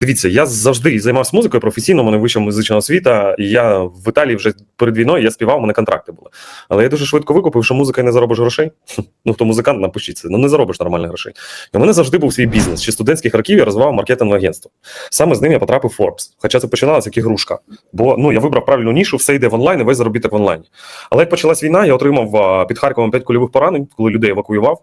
Дивіться, я завжди займався музикою професійно, у мене вища музична освіта, я в Італії вже перед війною я співав, у мене контракти були. Але я дуже швидко викупив, що музикою не заробиш грошей. Ну, хто музикант, напишіть ну не заробиш нормальних грошей. І у мене завжди був свій бізнес. Ще студентських років я розвивав маркетингове агентство. Саме з ним я потрапив в Forbes. Хоча це починалося як ігрушка. Бо ну, я вибрав правильну нішу, все йде в онлайн, і весь заробіток в онлайні. Але як почалась війна, я отримав під Харковом 5 кульових поранень, коли людей евакуював.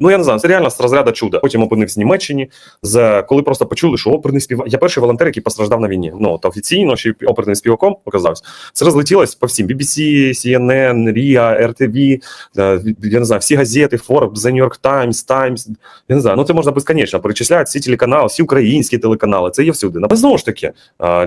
Ну я не знаю, це реально з розряду чуда. Потім опинився в Німеччині. З коли просто почули, що оперний співак. Я перший волонтер, який постраждав на війні. Ну та офіційно, ще оперним співаком оказався. Це розлетілось по всім BBC, CNN, RIA, RTV, я не знаю, всі газети, Forbes, The New York Times, Times. Я не знаю, ну це можна безконечно перечисляти всі телеканали, всі українські телеканали. Це є всюди. Але знову ж таки,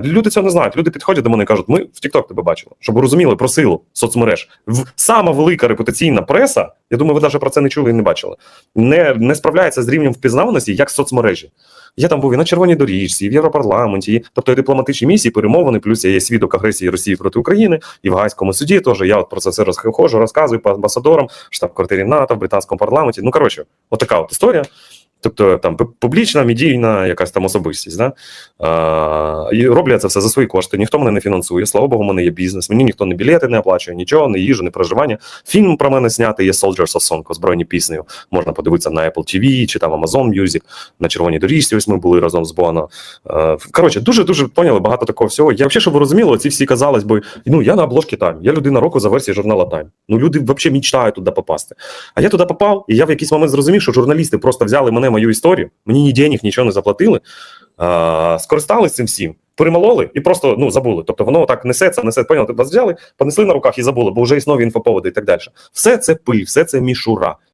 люди цього не знають. Люди підходять до мене і кажуть, ми в TikTok тебе бачили, щоб розуміли про силу соцмереж. Сама велика репутаційна преса. Я думаю, ви навіть про це не чули і не бачили. Не, не справляється з рівнем впізнаваності, як соцмережі. Я там був і на червоній доріжці, і в Європарламенті, і, тобто і дипломатичні місії, перемовини, плюс я є свідок агресії Росії проти України і в Гайському суді. Теж я от про це все розхожу, розказую по амбасадорам, штаб-квартирі НАТО, в британському парламенті. Ну коротше, от от історія. Тобто там публічна, медійна якась там особистість. Да? А, і роблять це все за свої кошти. Ніхто мене не фінансує. Слава Богу, у мене є бізнес. Мені ніхто не білети не оплачує, нічого, не їжу, не проживання. Фільм про мене знятий є Soldiers of Song, озброєні піснею. Можна подивитися на Apple TV чи там Amazon Music, на червоній доріжці. Ось ми були разом з Боно. Коротше, дуже дуже поняли багато такого всього. Я взагалі, щоб ви розуміли, ці всі казалось би, ну я на обложці Time, я людина року за версією журнала Time. Ну люди взагалі мечтають туди попасти. А я туди попав, і я в якийсь момент зрозумів, що журналісти просто взяли мене мою історію, мені ні денег, нічого не заплатили, а, скористались цим всім. Перемололи і просто ну забули. Тобто воно так несеться, несе, поняли, вас взяли, понесли на руках і забули, бо вже існує інфоповоди і так далі. Все це пиль, все це мішура.